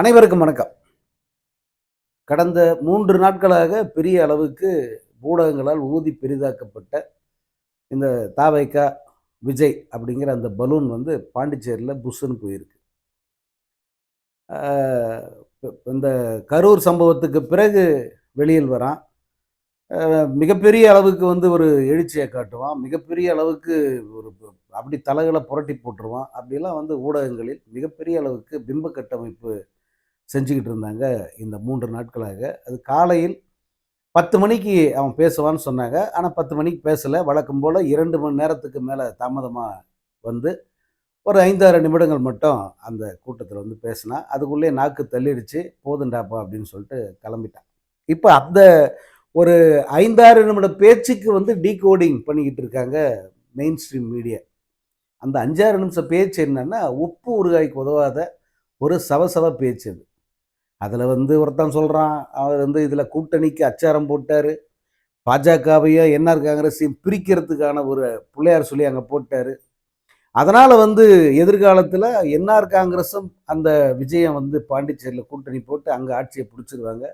அனைவருக்கும் வணக்கம். கடந்த மூன்று நாட்களாக பெரிய அளவுக்கு ஊடகங்களால் ஊதி பெரிதாக்கப்பட்ட இந்த தாவைக்கா விஜய் அப்படிங்கிற அந்த பலூன் வந்து பாண்டிச்சேரியில் புஷ்ஷுன்னு போயிருக்கு. இந்த கரூர் சம்பவத்துக்கு பிறகு வெளியில் வரான். மிகப்பெரிய அளவுக்கு வந்து ஒரு எழுச்சியை காட்டுவான். மிகப்பெரிய அளவுக்கு ஒரு அப்படி தலைகளை புரட்டி போட்டுருவான். அப்படிலாம் வந்து ஊடகங்களில் மிகப்பெரிய அளவுக்கு பிம்ப கட்டமைப்பு செஞ்சுக்கிட்டு இருந்தாங்க இந்த மூன்று நாட்களாக. அது காலையில் பத்து மணிக்கு அவன் பேசுவான்னு சொன்னாங்க. ஆனால் பத்து மணிக்கு பேசலை. வழக்கம் போல் இரண்டு மணி நேரத்துக்கு மேலே தாமதமாக வந்து ஒரு ஐந்தாறு நிமிடங்கள் மட்டும் அந்த கூட்டத்தில் வந்து பேசினா அதுக்குள்ளே நாக்கு தள்ளிடுச்சு. போதுண்டாப்பா அப்படின்னு சொல்லிட்டு கிளம்பிட்டான். இப்போ அந்த ஒரு ஐந்தாறு நிமிட பேச்சுக்கு வந்து டீகோடிங் பண்ணிக்கிட்டு இருக்காங்க மெயின் ஸ்ட்ரீம் மீடியா அந்த அஞ்சாறு நிமிஷம் பேச்சு என்னென்னா உப்பு உருகாய்க்கு உதவாத ஒரு சவசவ பேச்சு அது. அதில் வந்து ஒருத்தன் சொல்கிறான் அவர் வந்து இதில் கூட்டணிக்கு அச்சாரம் போட்டார். பாஜகவையும் என்ஆர் காங்கிரஸையும் பிரிக்கிறதுக்கான ஒரு பிள்ளையார் சொல்லி அங்கே போட்டார். அதனால் வந்து எதிர்காலத்தில் என்ஆர் காங்கிரஸும் அந்த விஜயம் வந்து பாண்டிச்சேரியில் கூட்டணி போட்டு அங்கே ஆட்சியை பிடிச்சிருவாங்க.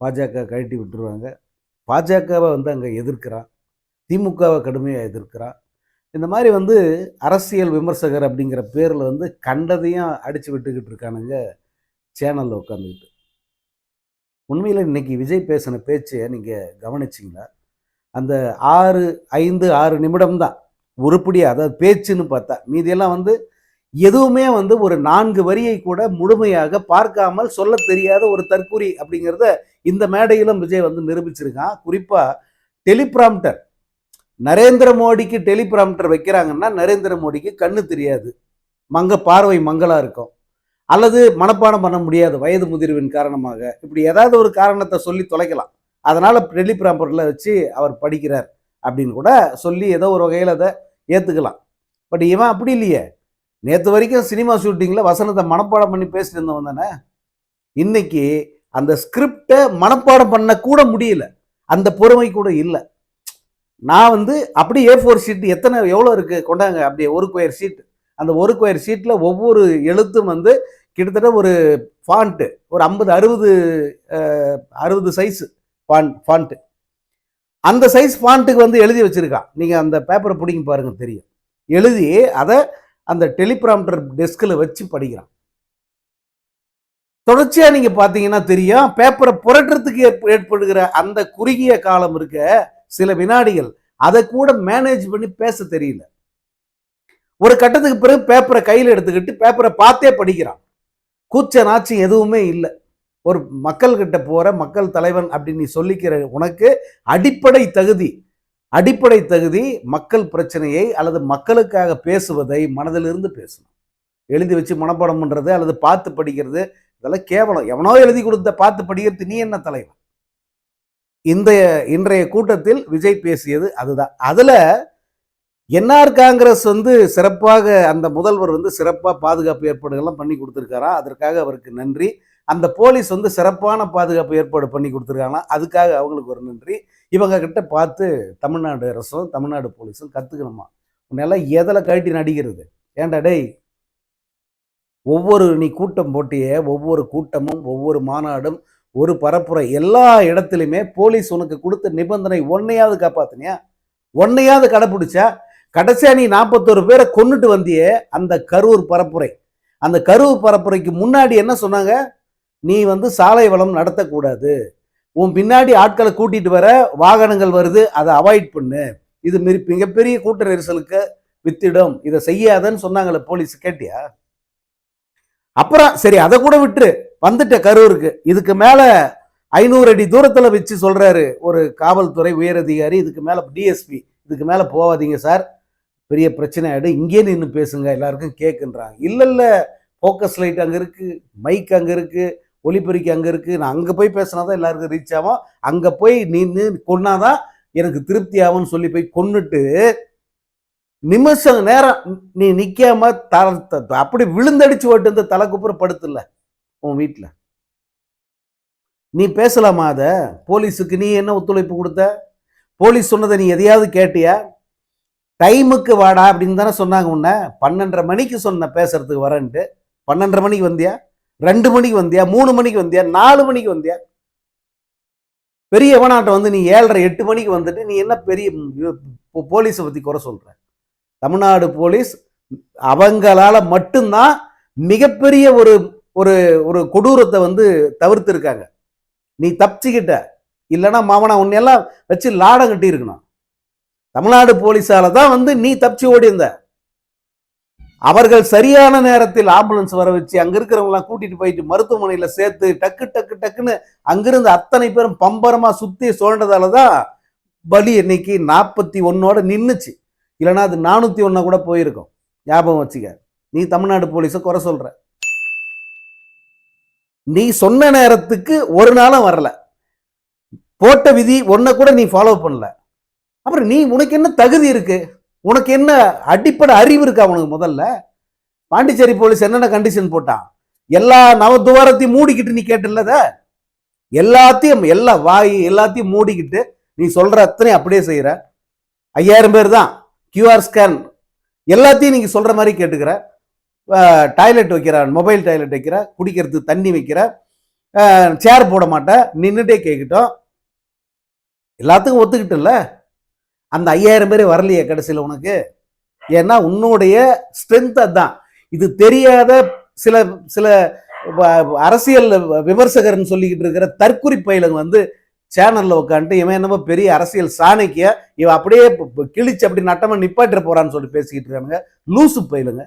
பாஜக கழட்டி விட்டுருவாங்க. பாஜகவை வந்து அங்கே எதிர்க்கிறான். திமுகவை கடுமையாக எதிர்க்கிறான். இந்த மாதிரி வந்து அரசியல் விமர்சகர் அப்படிங்கிற பேரில் வந்து கண்டதையும் அடித்து விட்டுக்கிட்டு இருக்கானுங்க சேனலில் உட்காந்துக்கிட்டு உண்மையில் இன்னைக்கு விஜய் பேசின பேச்சை நீங்கள் கவனிச்சிங்களா? அந்த ஆறு ஐந்து ஆறு நிமிடம் தான் உருப்படியாக அதாவது பேச்சுன்னு பார்த்தா மீதியெல்லாம் வந்து எதுவுமே வந்து ஒரு நான்கு வரியை கூட முழுமையாக பார்க்காமல் சொல்ல தெரியாத ஒரு தற்கூரி அப்படிங்கிறத இந்த மேடையிலும் விஜய் வந்து நிரூபிச்சிருக்கான். குறிப்பாக டெலிபிராம்டர் நரேந்திர மோடிக்கு டெலிபிராம்டர் வைக்கிறாங்கன்னா நரேந்திர மோடிக்கு கண்ணு தெரியாது. மங்க பார்வை மங்களாக இருக்கும். அல்லது மனப்பாடம் பண்ண முடியாது வயது முதிர்வின் காரணமாக. இப்படி ஏதாவது ஒரு காரணத்தை சொல்லி தொலைக்கலாம். அதனால் டெலிபிராம்பரில் வச்சு அவர் படிக்கிறார் அப்படின்னு கூட சொல்லி ஏதோ ஒரு வகையில் அதை ஏற்றுக்கலாம் பட் இவன் அப்படி இல்லையே. நேற்று வரைக்கும் சினிமா ஷூட்டிங்கில் வசனத்தை மனப்பாடம் பண்ணி பேசிட்டு இருந்தவன் தானே. இன்னைக்கு அந்த ஸ்கிரிப்டை மனப்பாடம் பண்ண கூட முடியல. அந்த பொறுமை கூட இல்லை. நான் வந்து அப்படியே ஏ ஃபோர் ஷீட் எத்தனை எவ்வளோ இருக்குது கொண்டாங்க. அப்படியே ஒரு கொயர் ஷீட் அந்த ஒரு கொயர் ஷீட்டில் ஒவ்வொரு எழுத்தும் வந்து கிட்டத்தட்ட ஒரு ஃபாண்ட்டு ஒரு ஐம்பது அறுபது அறுபது சைஸ் ஃபாண்ட் ஃபாண்ட்டு அந்த சைஸ் ஃபாண்ட்டுக்கு வந்து எழுதி வச்சுருக்கான் நீங்கள் அந்த பேப்பரை பிடிங்க பாருங்க தெரியும். எழுதி அதை அந்த டெலிபிராம்டர் டெஸ்கில் வச்சு படிக்கிறான். தொடர்ச்சியாக நீங்கள் பார்த்தீங்கன்னா தெரியும் பேப்பரை புரட்டுறதுக்கு ஏற்படுகிற அந்த குறுகிய காலம் இருக்க சில வினாடிகள் அதை கூட மேனேஜ் பண்ணி பேச தெரியல. ஒரு கட்டத்துக்கு பிறகு பேப்பரை கையில் எடுத்துக்கிட்டு பேப்பரை பார்த்தே படிக்கிறான். கூச்ச நாச்சம் எதுவுமே இல்லை. ஒரு மக்கள்கிட்ட போகிற மக்கள் தலைவன் அப்படின்னு நீ சொல்லிக்கிற உனக்கு அடிப்படை தகுதி. அடிப்படை தகுதி மக்கள் பிரச்சனையை அல்லது மக்களுக்காக பேசுவதை மனதிலிருந்து பேசணும். எழுதி வச்சு மனப்பாடம் பண்ணுறது அல்லது பார்த்து படிக்கிறது இதெல்லாம் கேவலம். எவனோ எழுதி கொடுத்த பார்த்து படிக்கிறது நீ என்ன தலைவன்? இந்த இன்றைய கூட்டத்தில் விஜய் பேசியது அதுதான். அதில் என்ஆர் காங்கிரஸ் வந்து சிறப்பாக அந்த முதல்வர் வந்து சிறப்பாக பாதுகாப்பு ஏற்பாடுகள்லாம் பண்ணி கொடுத்துருக்காரா? அதற்காக அவருக்கு நன்றி. அந்த போலீஸ் வந்து சிறப்பான பாதுகாப்பு ஏற்பாடு பண்ணி கொடுத்துருக்காங்களா? அதுக்காக அவங்களுக்கு ஒரு நன்றி. இவங்க கிட்ட பார்த்து தமிழ்நாடு அரசும் தமிழ்நாடு போலீஸும் கற்றுக்கணுமா உன்னெல்லாம் எதில் கழட்டி நடிக்கிறது? ஏன்டா டேய்? ஒவ்வொரு நீ கூட்டம் போட்டியே ஒவ்வொரு கூட்டமும் ஒவ்வொரு மாநாடும் ஒரு பரப்புரை எல்லா இடத்துலையுமே போலீஸ் உனக்கு கொடுத்த நிபந்தனை ஒன்னையாவது காப்பாத்தினியா? ஒன்னையாவது கடைப்பிடிச்சா? கடைசியா நீ நாற்பத்தோரு பேரை கொண்டுட்டு வந்தியே அந்த கரூர் பரப்புரை. அந்த கரூர் பரப்புரைக்கு முன்னாடி என்ன சொன்னாங்க? நீ வந்து சாலை வளம் நடத்தக்கூடாது. உன் பின்னாடி ஆட்களை கூட்டிட்டு வர வாகனங்கள் வருது அதை அவாய்ட் பண்ணு. இது மிரி- மிகப்பெரிய கூட்ட நெரிசலுக்கு வித்திடும். இதை செய்யாதன்னு சொன்னாங்களே போலீஸ் கேட்டியா? அப்புறம் சரி அதை கூட விட்டுரு. வந்துட்ட கரூருக்கு. இதுக்கு மேலே ஐநூறு அடி தூரத்தில் வச்சு சொல்கிறாரு ஒரு காவல்துறை உயரதிகாரி. இதுக்கு மேலே டிஎஸ்பி இதுக்கு மேலே போகாதீங்க சார். பெரிய பிரச்சனை ஆகிடும் இங்கே நின்று பேசுங்க எல்லாருக்கும் கேட்குன்றாங்க இல்லை இல்லை ஃபோக்கஸ் லைட் அங்கே இருக்குது மைக் அங்கே இருக்குது ஒலிபெருக்கி அங்கே இருக்குது நான் அங்கே போய் பேசினா தான் எல்லாருக்கும் ரீச் ஆகும். அங்கே போய் நின்று கொன்னாதான் எனக்கு திருப்தி ஆகும்னு சொல்லி போய் கொன்னுட்டு நிமிஷம் நேரம் நீ நிற்காம தர த- அப்படி விழுந்தடிச்சு ஓட்டு வந்து தலை குப்புற படுத்துல உன் வீட்டில் நீ பேசலாமா அதை? போலீஸுக்கு நீ என்ன ஒத்துழைப்பு கொடுத்த? போலீஸ் சொன்னதை நீ எதையாவது கேட்டியா? டைமுக்கு வாடா அப்படின்னு தானே சொன்னாங்க உன்ன. பன்னெண்டரை மணிக்கு சொன்ன பேசுறதுக்கு வரேன்ட்டு. பன்னெண்டரை மணிக்கு வந்தியா? ரெண்டு மணிக்கு வந்தியா? மூணு மணிக்கு வந்தியா? நாலு மணிக்கு வந்தியா? பெரிய எவனாட்டம் வந்து நீ ஏழரை எட்டு மணிக்கு வந்துட்டு நீ என்ன பெரிய போலீஸை பத்தி குறை சொல்ற? தமிழ்நாடு போலீஸ் அவங்களால மட்டும்தான் மிகப்பெரிய ஒரு ஒரு ஒரு கொடூரத்தை வந்து தவிர்த்துருக்காங்க. நீ தப்பிச்சுக்கிட்ட. இல்லைன்னா மாமனா உன்னையெல்லாம் வச்சு லாடம் கட்டி இருக்கணும் தமிழ்நாடு போலீஸால தான் வந்து நீ தப்பிச்சு ஓடி இருந்த அவர்கள் சரியான நேரத்தில் ஆம்புலன்ஸ் வர வச்சு அங்க இருக்கிறவங்களாம் கூட்டிட்டு போயிட்டு மருத்துவமனையில சேர்த்து டக்கு டக்கு டக்குன்னு அங்கிருந்து அத்தனை பேரும் பம்பரமா சுத்தி சுழண்டதால தான் பலி இன்னைக்கு நாற்பத்தி ஒன்னோட நின்றுச்சு இல்லைன்னா அது நானூத்தி ஒன்னா கூட போயிருக்கும். ஞாபகம் வச்சுக்க. நீ தமிழ்நாடு போலீஸை குறை சொல்ற. நீ சொன்ன நேரத்துக்கு ஒரு நாளும் வரல. போட்ட விதி ஒன்ன கூட நீ ஃபாலோ பண்ணல. அப்புறம் நீ உனக்கு என்ன தகுதி இருக்கு? உனக்கு என்ன அடிப்படை அறிவு இருக்கா உனக்கு முதல்ல? பாண்டிச்சேரி போலீஸ் என்னென்ன கண்டிஷன் போட்டான்? எல்லா நவ துவாரத்தையும் மூடிக்கிட்டு நீ கேட்டுலத எல்லாத்தையும் எல்லா வாய் எல்லாத்தையும் மூடிக்கிட்டு நீ சொல்ற அத்தனை அப்படியே செய்யற ஐயாயிரம் பேர் தான். கியூஆர் ஸ்கேன் எல்லாத்தையும் நீங்க சொல்ற மாதிரி கேட்டுக்கிற. டாய்லெட் வைக்கிற மொபைல் டாய்லெட் வைக்கிற குடிக்கிறதுக்கு தண்ணி வைக்கிற சேர் போட மாட்டேன் நின்றுட்டே கேட்கட்டும் எல்லாத்துக்கும் ஒத்துக்கிட்டுல்ல அந்த ஐயாயிரம் பேர் வரலையே கடைசியில் உனக்கு? ஏன்னா உன்னுடைய ஸ்ட்ரென்த் அதுதான் இது தெரியாத சில சில அரசியல் விமர்சகர்னு சொல்லிக்கிட்டு இருக்கிற தற்குறி பயிலுங்க வந்து சேனலில் உட்காந்துட்டு இவன் என்னமோ பெரிய அரசியல் சாணைக்கிய இவன் அப்படியே கிழிச்சு அப்படி நட்டமாக நிப்பாட்டிட போறான்னு சொல்லி பேசிக்கிட்டு இருக்கானுங்க. லூசு பயிலுங்க.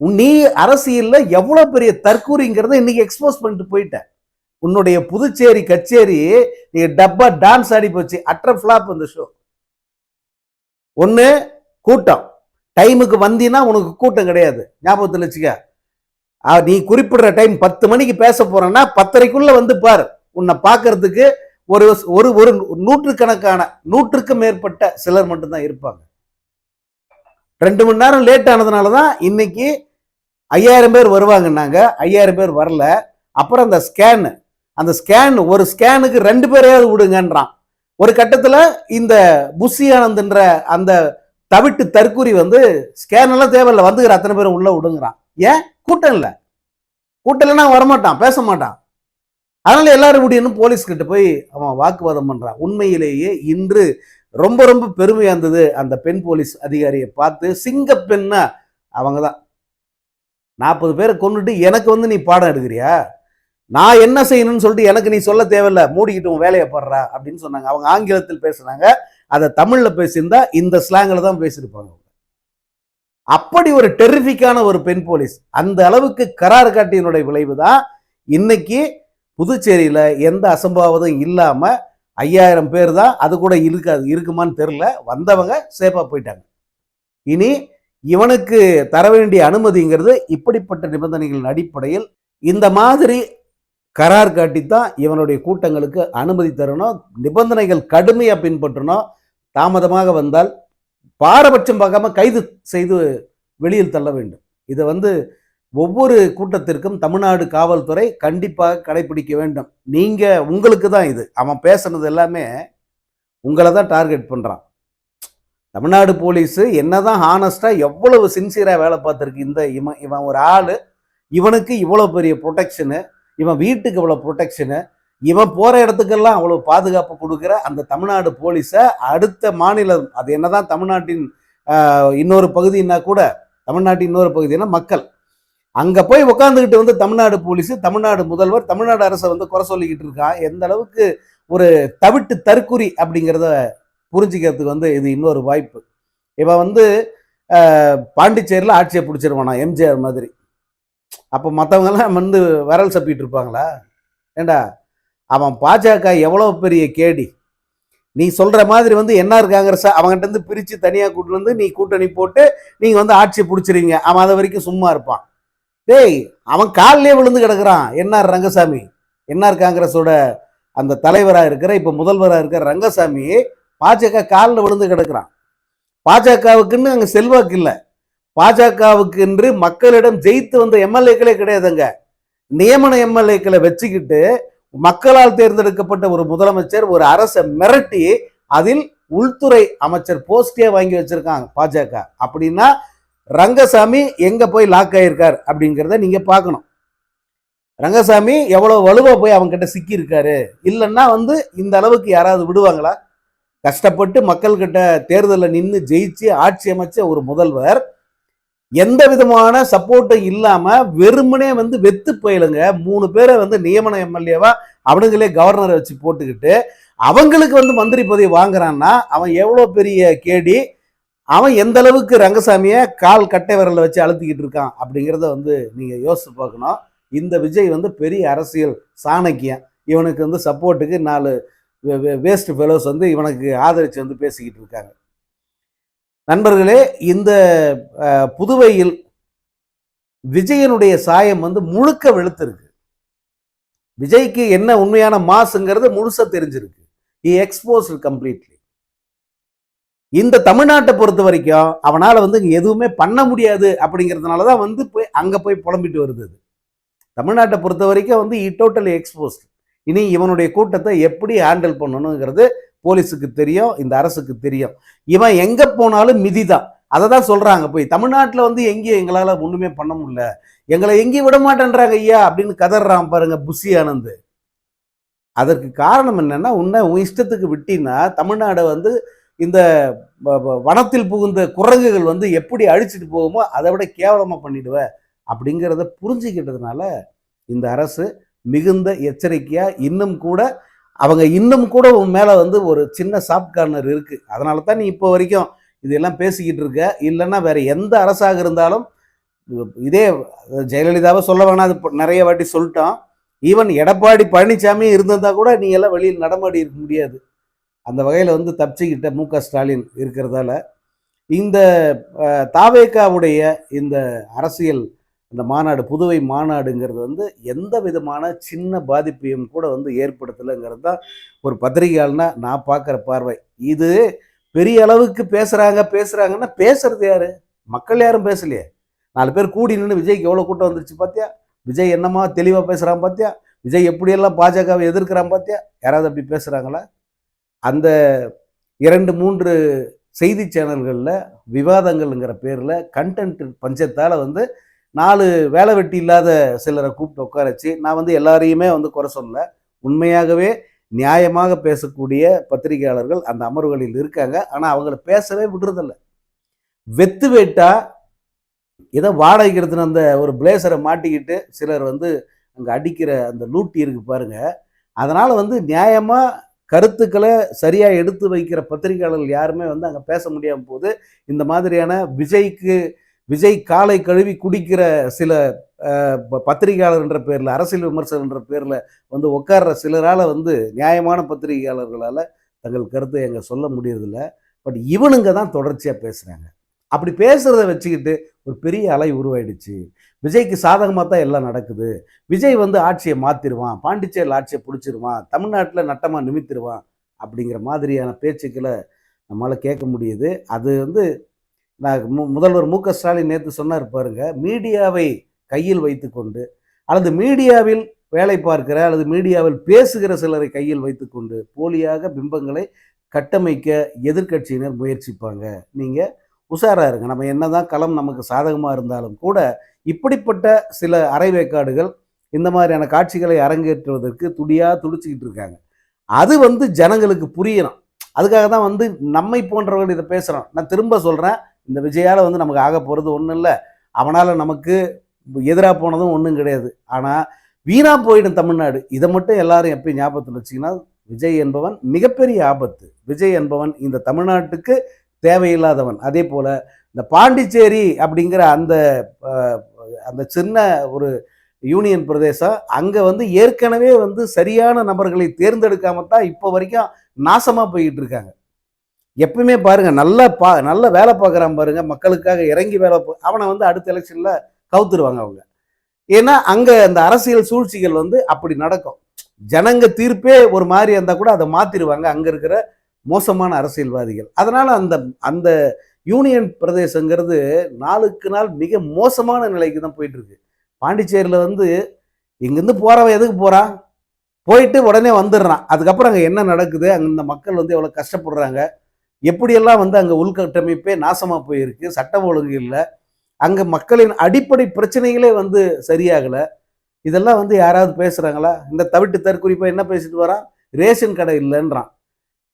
நீ அரசியலில் எவ்வளோ பெரிய தற்கூறிங்கிறத இன்னைக்கு எக்ஸ்போஸ் பண்ணிட்டு போயிட்ட. உன்னுடைய புதுச்சேரி கச்சேரி நீ டப்பா டான்ஸ் ஆடி போச்சு. அட்ர ஃபிளாப் இந்த ஷோ ஒன்று கூட்டம். டைமுக்கு வந்தீன்னா உனக்கு கூட்டம் கிடையாது. ஞாபகத்தில் வச்சுக்க. நீ குறிப்பிடுற டைம் பத்து மணிக்கு பேச போறேன்னா பத்தரைக்குள்ள வந்து பார். உன்னை பார்க்கறதுக்கு ஒரு ஒரு ஒரு நூற்றுக்கணக்கான நூற்றுக்கு மேற்பட்ட சிலர் மட்டும்தான் இருப்பாங்க. ரெண்டு மணி நேரம் லேட் ஆனதுனால தான் இன்னைக்கு ஐயாயிரம் பேர் வருவாங்கன்னாங்க. ஐயாயிரம் பேர் வரல. அப்புறம் அந்த ஸ்கேனு அந்த ஸ்கேன் ஒரு ஸ்கேனுக்கு ரெண்டு பேரையாவது விடுங்கன்றான். ஒரு கட்டத்தில் இந்த புஷி அந்த தவிட்டு தற்கூரி வந்து ஸ்கேன் எல்லாம் தேவையில்லை வந்துக்கிற அத்தனை பேரும் உள்ளே விடுங்கிறான். ஏன்? கூட்டம் இல்லை. கூட்டம் இல்லைன்னா வரமாட்டான் பேச மாட்டான். அதனால எல்லாரும் முடியும்னு போலீஸ் கிட்ட போய் அவன் வாக்குவாதம் பண்ணுறான் உண்மையிலேயே இன்று ரொம்ப ரொம்ப பெருமையாக இருந்தது அந்த பெண் போலீஸ் அதிகாரியை பார்த்து சிங்க பெண்ணா அவங்க தான் நாற்பது பேரை கொண்டுட்டு எனக்கு வந்து நீ பாடம் எடுக்கிறியா? நான் என்ன செய்யணும்னு சொல்லிட்டு எனக்கு நீ சொல்ல தேவையில்ல மூடிக்கிட்டு உன் வேலையை படுறா அப்படின்னு சொன்னாங்க. அவங்க ஆங்கிலத்தில் பேசுனாங்க. அதை தமிழில் பேசியிருந்தா இந்த ஸ்லாங்கில் தான் பேசியிருப்பாங்க அப்படி ஒரு டெரிஃபிக்கான ஒரு பெண் போலீஸ். அந்த அளவுக்கு கரார் காட்டியனுடைய விளைவு தான். இன்னைக்கு புதுச்சேரியில் எந்த அசம்பாவிதம் இல்லாமல் ஐயாயிரம் பேர் தான் அது கூட இருக்காது இருக்குமான்னு தெரியல. வந்தவங்க சேஃபாக போயிட்டாங்க. இனி இவனுக்கு தர வேண்டிய அனுமதிங்கிறது இப்படிப்பட்ட நிபந்தனைகளின் அடிப்படையில் இந்த மாதிரி கரார் காட்டித்தான் இவனுடைய கூட்டங்களுக்கு அனுமதி தரணும். நிபந்தனைகள் கடுமையாக பின்பற்றணும். தாமதமாக வந்தால் பாரபட்சம் பார்க்காம கைது செய்து வெளியில் தள்ள வேண்டும். இதை வந்து ஒவ்வொரு கூட்டத்திற்கும் தமிழ்நாடு காவல்துறை கண்டிப்பாக கடைபிடிக்க வேண்டும். நீங்கள் உங்களுக்கு தான் இது. அவன் பேசுனது எல்லாமே உங்களை தான் டார்கெட் பண்ணுறான் தமிழ்நாடு போலீஸு என்ன தான் ஹானஸ்டாக எவ்வளவு சின்சியராக வேலை பார்த்துருக்கு இந்த இவன் இவன் ஒரு ஆள். இவனுக்கு இவ்வளோ பெரிய ப்ரொடெக்ஷனு இவன் வீட்டுக்கு இவ்வளோ ப்ரொடெக்ஷனு இவன் போகிற இடத்துக்கெல்லாம் அவ்வளோ பாதுகாப்பு கொடுக்குற அந்த தமிழ்நாடு போலீஸை அடுத்த மாநிலம் அது என்னதான் தமிழ்நாட்டின் இன்னொரு பகுதின்னா கூட தமிழ்நாட்டின் இன்னொரு பகுதினா மக்கள். அங்கே போய் உட்காந்துக்கிட்டு வந்து தமிழ்நாடு போலீஸு தமிழ்நாடு முதல்வர் தமிழ்நாடு அரசை வந்து குறை சொல்லிக்கிட்டு இருக்கான். எந்த அளவுக்கு ஒரு தவிட்டு தற்குறி அப்படிங்கிறத புரிஞ்சுக்கிறதுக்கு வந்து இது இன்னொரு வாய்ப்பு. இவன் வந்து பாண்டிச்சேரியில் ஆட்சியை பிடிச்சிருவானா எம்ஜிஆர் மாதிரி. அப்போ மற்றவங்கெல்லாம் வந்து விரல் சப்பிட்டு இருப்பாங்களா? ஏண்டா? அவன் பாஜக எவ்வளோ பெரிய கேடி? நீ சொல்கிற மாதிரி வந்து என்ஆர் காங்கிரஸ் அவங்ககிட்ட பிரித்து தனியாக தனியா கூட்டு வந்து நீ கூட்டணி போட்டு நீங்கள் வந்து ஆட்சி பிடிச்சிருவீங்க. அவன் அது வரைக்கும் சும்மா இருப்பான். டேய் அவன் காலிலே விழுந்து கிடக்குறான். என்ஆர் ரங்கசாமி? என்ஆர் காங்கிரஸோட அந்த தலைவராக இருக்கிற இப்போ முதல்வராக இருக்கிற ரங்கசாமி பாஜக காலில் விழுந்து கிடக்குறான். பாஜகவுக்குன்னு அங்கே செல்வாக்கு இல்லை. பாஜகவுக்கு என்று மக்களிடம் ஜெயித்து வந்த எம்எல்ஏக்களே கிடையாதுங்க. நியமன எம்எல்ஏக்களை வச்சுக்கிட்டு மக்களால் தேர்ந்தெடுக்கப்பட்ட ஒரு முதலமைச்சர் ஒரு அரசை மிரட்டி அதில் உள்துறை அமைச்சர் போஸ்டே வாங்கி வச்சிருக்காங்க பாஜக. அப்படின்னா ரங்கசாமி எங்க போய் லாக் ஆயிருக்கார் அப்படிங்கிறத நீங்க பார்க்கணும். ரங்கசாமி எவ்வளவு வலுவா போய் அவங்க கிட்ட சிக்கி இருக்காரு இல்லைன்னா வந்து இந்த அளவுக்கு யாராவது விடுவாங்களா? கஷ்டப்பட்டு மக்கள்கிட்ட தேர்தலில் நின்று ஜெயிச்சு ஆட்சி அமைச்ச ஒரு முதல்வர் எந்த விதமான சப்போர்ட்டும் இல்லாம வெறுமனே வந்து வெத்து போயிலுங்க. மூணு பேரை வந்து நியமன எம்எல்ஏவா அவனுங்களே கவர்னரை வச்சு போட்டுக்கிட்டு அவங்களுக்கு வந்து மந்திரி பதவி வாங்குறான்னா அவன் எவ்வளோ பெரிய கேடி? அவன் எந்த அளவுக்கு ரங்கசாமியை கால் கட்டை விரலில் வச்சு அழுத்திக்கிட்டு இருக்கான் அப்படிங்கிறத வந்து நீங்க யோசிச்சு பார்க்கணும். இந்த விஜய் வந்து பெரிய அரசியல் சாணக்கியன். இவனுக்கு வந்து சப்போர்ட்டுக்கு நாலு வேஸ்ட் ஃபெலோஸ் வந்து இவனுக்கு ஆதரிச்சு வந்து பேசிக்கிட்டு இருக்காங்க. நண்பர்களே இந்த புதுவையில் விஜயனுடைய சாயம் வந்து முழுக்க வெளுத்திருக்கு. விஜய்க்கு என்ன உண்மையான மாசுங்கிறது முழுசா தெரிஞ்சிருக்கு. இ எக்ஸ்போஸ் கம்ப்ளீட்லி இந்த தமிழ்நாட்டை பொறுத்த வரைக்கும் அவனால வந்து எதுவுமே பண்ண முடியாது அப்படிங்கிறதுனால தான் வந்து போய் அங்க போய் புலம்பிட்டு வருது அது. தமிழ்நாட்டை பொறுத்த வரைக்கும் வந்து இ டோட்டலி எக்ஸ்போஸ்ட் இனி இவனுடைய கூட்டத்தை எப்படி ஹேண்டில் பண்ணணுங்கிறது போலீஸுக்கு தெரியும் இந்த அரசுக்கு தெரியும். இவன் எங்க போனாலும் மிதி தான் அதை தான் சொல்றாங்க போய் தமிழ்நாட்டில் வந்து எங்கேயும் எங்களால் ஒன்றுமே பண்ண முடியல. எங்களை எங்கேயும் விட மாட்டேன்றாங்க ஐயா அப்படின்னு கதறான் பாருங்க புஷி ஆனந்த். அதற்கு காரணம் என்னன்னா உன்னை உன் இஷ்டத்துக்கு விட்டினா தமிழ்நாடை வந்து இந்த வனத்தில் புகுந்த குரங்குகள் வந்து எப்படி அழிச்சிட்டு போகுமோ அதை விட கேவலமாக பண்ணிடுவ அப்படிங்கிறத புரிஞ்சுக்கிட்டதுனால இந்த அரசு மிகுந்த எச்சரிக்கையாக இன்னும் கூட அவங்க இன்னும் கூட உன் மேலே வந்து ஒரு சின்ன சாஃப்ட் கார்னர் இருக்குது அதனால தான் நீ இப்போ வரைக்கும் இதெல்லாம் பேசிக்கிட்டு இருக்க. இல்லைன்னா வேற எந்த அரசாக இருந்தாலும் இதே ஜெயலலிதாவை சொல்ல வேணாம் அது நிறைய வாட்டி சொல்லிட்டோம் ஈவன் எடப்பாடி பழனிசாமி இருந்திருந்தா கூட நீ எல்லாம் வெளியில் நடமாடி இருக்க முடியாது. அந்த வகையில் வந்து தப்பிச்சுக்கிட்ட மு க ஸ்டாலின் இருக்கிறதால இந்த தாவேக்காவுடைய தாவேகாவுடைய இந்த அரசியல் இந்த மாநாடு புதுவை மாநாடுங்கிறது வந்து எந்த விதமான சின்ன பாதிப்பையும் கூட வந்து ஏற்படுத்தலைங்கிறது தான் ஒரு பத்திரிகையாளனா நான் பார்க்குற பார்வை. இது பெரிய அளவுக்கு பேசுகிறாங்க பேசுகிறாங்கன்னா பேசுறது யாரு? மக்கள் யாரும் பேசலையே. நாலு பேர் கூடி நின்று விஜய்க்கு எவ்வளோ கூட்டம் வந்துருச்சு பார்த்தியா விஜய் என்னமா தெளிவாக பேசுகிறான் பார்த்தியா விஜய் எப்படியெல்லாம் பாஜகவை எதிர்க்கிறான் பார்த்தியா யாராவது அப்படி பேசுகிறாங்களா அந்த இரண்டு மூன்று செய்தி சேனல்களில் விவாதங்கள்ங்கிற பேரில் கண்டென்ட் பஞ்சத்தால் வந்து நாலு வேலை வெட்டி இல்லாத சிலரை கூப்பிட்டு உட்காரச்சு. நான் வந்து எல்லாரையுமே வந்து குறை சொல்ல உண்மையாகவே நியாயமாக பேசக்கூடிய பத்திரிகையாளர்கள் அந்த அமர்வுகளில் இருக்காங்க. ஆனால் அவங்கள பேசவே விடுறதில்ல. வெத்து வேட்டா ஏதோ வாடகைக்கு எடுத்துன அந்த ஒரு பிளேசரை மாட்டிக்கிட்டு சிலர் வந்து அங்கே அடிக்கிற அந்த லூட்டி இருக்கு பாருங்க. அதனால் வந்து நியாயமாக கருத்துக்களை சரியாக எடுத்து வைக்கிற பத்திரிகையாளர்கள் யாருமே வந்து அங்கே பேச முடியாமல் போது இந்த மாதிரியான விஜய்க்கு விஜய் காலை கழுவி குடிக்கிற சில ப- பத்திரிகையாளர் என்ற பேரில் அரசியல் விமர்சகர் என்ற பேரில் வந்து உட்கார்ற சிலரால் வந்து நியாயமான பத்திரிகையாளர்களால் தங்கள் கருத்தை எங்கே சொல்ல முடியறதில்ல. பட் இவனுங்க தான் தொடர்ச்சியாக பேசுகிறாங்க அப்படி பேசுகிறத வச்சுக்கிட்டு ஒரு பெரிய அலை உருவாயிடுச்சு. விஜய்க்கு சாதகமாக தான் எல்லாம் நடக்குது. விஜய் வந்து ஆட்சியை மாற்றிடுவான் பாண்டிச்சேரியில் ஆட்சியை பிடிச்சிருவான் தமிழ்நாட்டில் நட்டமாக நிமித்திடுவான் அப்படிங்கிற மாதிரியான பேச்சுக்களை நம்மளால் கேட்க முடியுது. அது வந்து நான் மு- முதல்வர் மு க ஸ்டாலின் நேற்று சொன்னார் பாருங்க மீடியாவை கையில் வைத்துக்கொண்டு அல்லது மீடியாவில் வேலை பார்க்கிற அல்லது மீடியாவில் பேசுகிற சிலரை கையில் வைத்துக்கொண்டு போலியாக பிம்பங்களை கட்டமைக்க எதிர்க்கட்சியினர் முயற்சிப்பாங்க. நீங்கள் உஷாராக இருங்க. நம்ம என்னதான் களம் நமக்கு சாதகமாக இருந்தாலும் கூட இப்படிப்பட்ட சில அரைவேக்காடுகள் இந்த மாதிரியான காட்சிகளை அரங்கேற்றுவதற்கு துடியாக துடிச்சிக்கிட்டு இருக்காங்க. அது வந்து ஜனங்களுக்கு புரியணும். அதுக்காக தான் வந்து நம்மை போன்றவர்கள் இதை பேசுகிறோம் நான் திரும்ப சொல்கிறேன் இந்த விஜயால வந்து நமக்கு ஆக போகிறது ஒன்றும் இல்லை. அவனால் நமக்கு எதிராக போனதும் ஒன்றும் கிடையாது. ஆனால் வீணாக போயிடும் தமிழ்நாடு. இதை மட்டும் எல்லாரும் எப்பயும் ஞாபகத்தில் வச்சிங்கன்னா விஜய் என்பவன் மிகப்பெரிய ஆபத்து. விஜய் என்பவன் இந்த தமிழ்நாட்டுக்கு தேவையில்லாதவன். அதே போல் இந்த பாண்டிச்சேரி அப்படிங்கிற அந்த அந்த சின்ன ஒரு யூனியன் பிரதேசம் அங்கே வந்து ஏற்கனவே வந்து சரியான நபர்களை தேர்ந்தெடுக்காம தான் இப்போ வரைக்கும் நாசமாக போய்கிட்டு இருக்காங்க. எப்பவுமே பாருங்க நல்லா பா நல்ல வேலை பார்க்குறான் பாருங்க மக்களுக்காக இறங்கி வேலை பா- அவனை வந்து அடுத்த எலெக்ஷனில் கவுத்துருவாங்க அவங்க. ஏன்னா அங்கே அந்த அரசியல் சூழ்ச்சிகள் வந்து அப்படி நடக்கும். ஜனங்க தீர்ப்பே ஒரு மாதிரி இருந்தால் கூட அதை மாற்றிடுவாங்க அங்கே இருக்கிற மோசமான அரசியல்வாதிகள். அதனால அந்த அந்த யூனியன் பிரதேசங்கிறது நாளுக்கு நாள் மிக மோசமான நிலைக்கு தான் போயிட்டு இருக்கு பாண்டிச்சேரியில் வந்து இங்கேருந்து போகிறவன் எதுக்கு போகிறான் போயிட்டு உடனே வந்துடுறான். அதுக்கப்புறம் அங்கே என்ன நடக்குது? அங்கே இந்த மக்கள் வந்து எவ்வளோ கஷ்டப்படுறாங்க? எப்படியெல்லாம் வந்து அங்கே உள்கட்டமைப்பே நாசமாக போயிருக்கு சட்டம் ஒழுங்கு இல்லை அங்கே மக்களின் அடிப்படை பிரச்சனைகளே வந்து சரியாகலை இதெல்லாம் வந்து யாராவது பேசுகிறாங்களா இந்த தவிட்டு தற்குறிப்பாக என்ன பேசிட்டு வரான்? ரேஷன் கடை இல்லைன்றான்.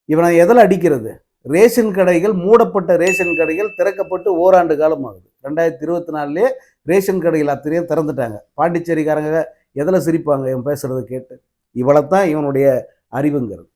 இவனை எதில் அடிக்கிறது? ரேஷன் கடைகள் மூடப்பட்ட ரேஷன் கடைகள் திறக்கப்பட்டு ஓராண்டு காலம் ஆகுது ரெண்டாயிரத்தி இருபத்தி நாலுலேயே ரேஷன் கடைகள் அத்தனையும் திறந்துட்டாங்க. பாண்டிச்சேரிக்காரங்க எதில் சிரிப்பாங்க? இவன் பேசுகிறத கேட்டு. இவ்வளோ தான் இவனுடைய அறிவுங்கிறது.